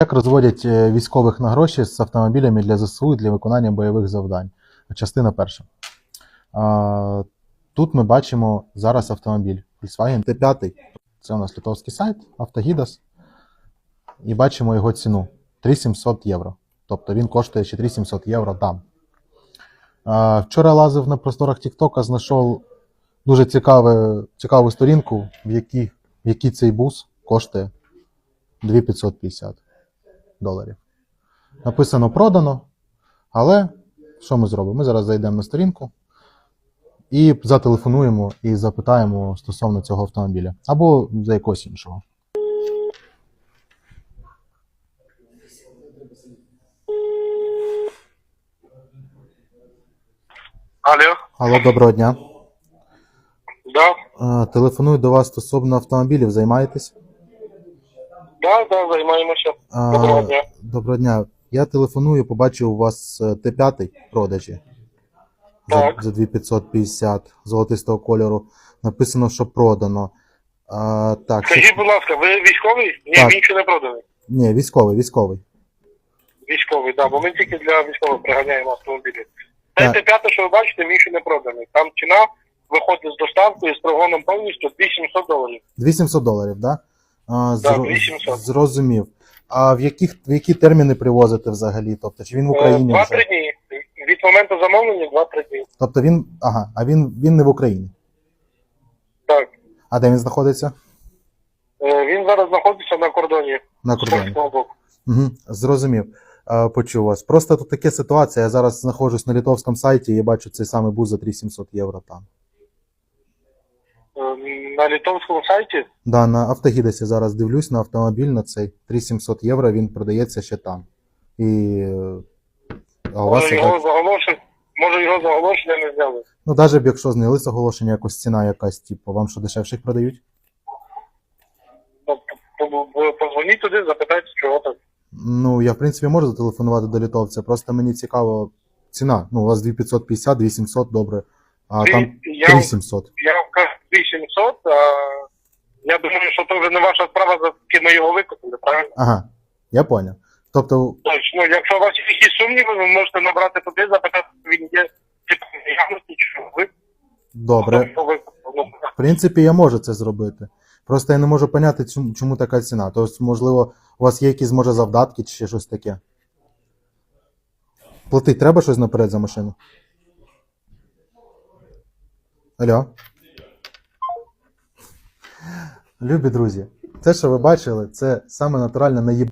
Як розводять е, військових на гроші з автомобілями для ЗСУ і для виконання бойових завдань? Частина перша. Тут ми бачимо зараз автомобіль Volkswagen T5. Це у нас литовський сайт Автогідас. І бачимо його ціну 3700 євро. Тобто він коштує ще 3700 євро там. Вчора лазив на просторах TikTok, знайшов дуже цікаве, цікаву сторінку, в якій, в якій цей бус коштує 2550 доларів. Написано продано, але що ми зробимо? Ми зараз зайдемо на сторінку і зателефонуємо і запитаємо стосовно цього автомобіля або за якогось іншого. Алло, Алло, доброго дня. да, Е, Телефоную до вас стосовно автомобілів, займаєтесь? Да, да, займаємося. Доброго дня. Доброго дня. Я телефоную, побачив у вас е, Т5 в продажі за, Так. за 2550 золотистого кольору. Написано, що продано. А, так, Скажіть, що... будь ласка, ви військовий? Ні, Так. він ще не проданий. Ні, військовий, військовий. Військовий, да, бо ми тільки для військових приганяємо автомобілі. Так. Це п'яте, що ви бачите, він ще не проданий. Там ціна виходить з доставкою з прогоном повністю 2700 доларів. 2700 доларів, да? А, Так, зро- 2700. Зрозумів. А в, яких, в які терміни привозите взагалі? Тобто, чи він в Україні? Е, вже? Дні. Від моменту замовлення два-три дні. Тобто він. Ага, а він, він не в Україні. Так. А де він знаходиться? Е, Він зараз знаходиться на кордоні. На кордоні. боку. Угу, зрозумів. Е, Почув вас. Просто тут така ситуація. Я зараз знаходжусь на литовському сайті і бачу цей самий бус за 3700 євро там. Е, На літовському сайті Да, на автогідесі зараз дивлюсь на автомобіль на цей 3700 євро, він продається ще там. І. А у вас може його заголошення, може його заголошення не зняли. Ну, навіть б якщо зняли з оголошення, якось ціна якась, типу, вам що дешевших продають? По- Позвоніть туди, запитайте, чого так. Ну, я в принципі можу зателефонувати до літовця, просто мені цікаво ціна. Ну, у вас 2550, 2700, добре. А там я- 3700. Я вам кажу 2700, а я думаю, що це вже не ваша справа, за скільки ми його викупили, правильно? Ага, я поняв. Тобто, Тобто, ну, якщо у вас є якісь сумніви, ви можете набрати туди, запитати, він є типу наявності, чи ви добре. ви ну, В принципі, я можу це зробити. Просто я не можу поняти, чому, чому така ціна. Тобто, можливо, у вас є якісь може завдатки чи ще щось таке. Платить треба щось наперед за машину? Алло. Любі друзі, те, що ви бачили, це саме натуральне наїб